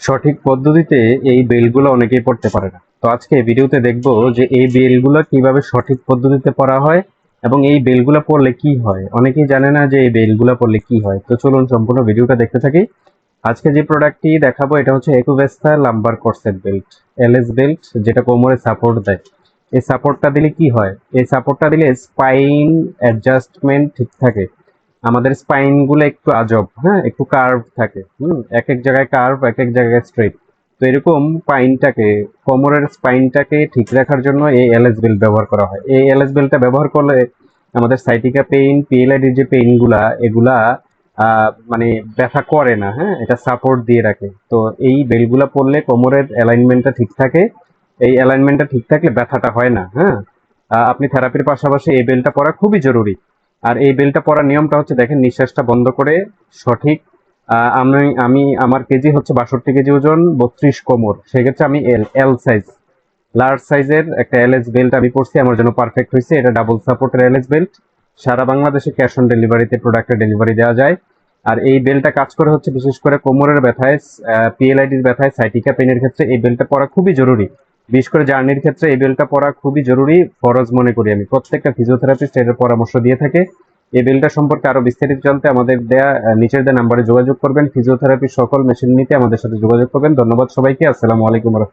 সঠিক পদ্ধতিতে এই বেলগুলো অনেকেই পড়তে পারে না। তো আজকে ভিডিওতে দেখব যে এই বেলগুলো কীভাবে সঠিক পদ্ধতিতে পড়া হয় এবং এই বেলগুলো পড়লে কি হয়। অনেকেই জানে না যে এই বেলগুলো পড়লে কি হয়। তো চলুন সম্পূর্ণ ভিডিওটা দেখতে থাকি। আজকে যে প্রোডাক্টটি দেখাবো, এটা হচ্ছে একুভেস্তা lumbar corset belt LS belt যেটা কোমরে সাপোর্ট দেয়। এই সাপোর্টটা দিলে কি হয়? এই সাপোর্টটা দিলে স্পাইন অ্যাডজাস্টমেন্ট ঠিক থাকে। আমাদের স্পাইনগুলো একটু আজব হ্যাঁ? একটু কার্ভ থাকে, হুম? এক এক জায়গায় কার্ভ এক এক জায়গায় স্ট্রেট তো এরকম স্পাইনটাকে কোমরের স্পাইনটাকে ঠিক রাখার জন্য এই এলএস বেল্ট ব্যবহার করা হয়। এই এলএস বেল্টটা ব্যবহার করলে আমাদের সাইটিকা পেইন পিএলআইডির যে পেইনগুলা, এগুলা মানে ব্যথা করে না হ্যাঁ? এটা সাপোর্ট দিয়ে রাখে। তো এই বেলগুলা পরলে কোমরের অ্যালাইনমেন্টটা ঠিক থাকে। এই অ্যালাইনমেন্টটা ঠিক থাকলে ব্যথাটা হয় না হ্যাঁ? আপনি থেরাপির পাশাপাশি এই বেলটা পরা খুবই জরুরি। আর এই বেলটা পরার নিয়মটা হচ্ছে, দেখেন, নিঃশ্বাসটা বন্ধ করে সঠিক আমি আমি, আমার কেজি হচ্ছে বাষট্টি কেজি ওজন, বত্রিশ কোমর। সেক্ষেত্রে আমি এল এল সাইজ, লার্জ সাইজের একটা এলএস বেল্ট আমি পরছি আমার জন্য পারফেক্ট হয়েছে, এটা ডাবল সাপোর্টের এলএস বেল্ট সারা বাংলাদেশে ক্যাশ অন ডেলিভারিতে প্রোডাক্টের ডেলিভারি দেওয়া যায়। আর এই বেলটা কাজ করে হচ্ছে, বিশেষ করে কোমরের ব্যথায় পিএলআইডির ব্যথায়, সাইটিকা পেনের ক্ষেত্রে এই বেলটা পরা খুবই জরুরি। বিশেষ করে জার্নির ক্ষেত্রে এই বেলটা পরা খুবই জরুরি, ফরজ মনে করি আমি। প্রত্যেকটা ফিজিওথেরাপিস্ট এর পরামর্শ দিয়ে থাকে। এই বিলটা সম্পর্কে আরও বিস্তারিত জানতে আমাদের দেয়া নিচের দেওয়া নাম্বারে যোগাযোগ করবেন। ফিজিওথেরাপি সকল মেশিন নিতে আমাদের সাথে যোগাযোগ করবেন। ধন্যবাদ সবাইকে। আসসালামু আলাইকুম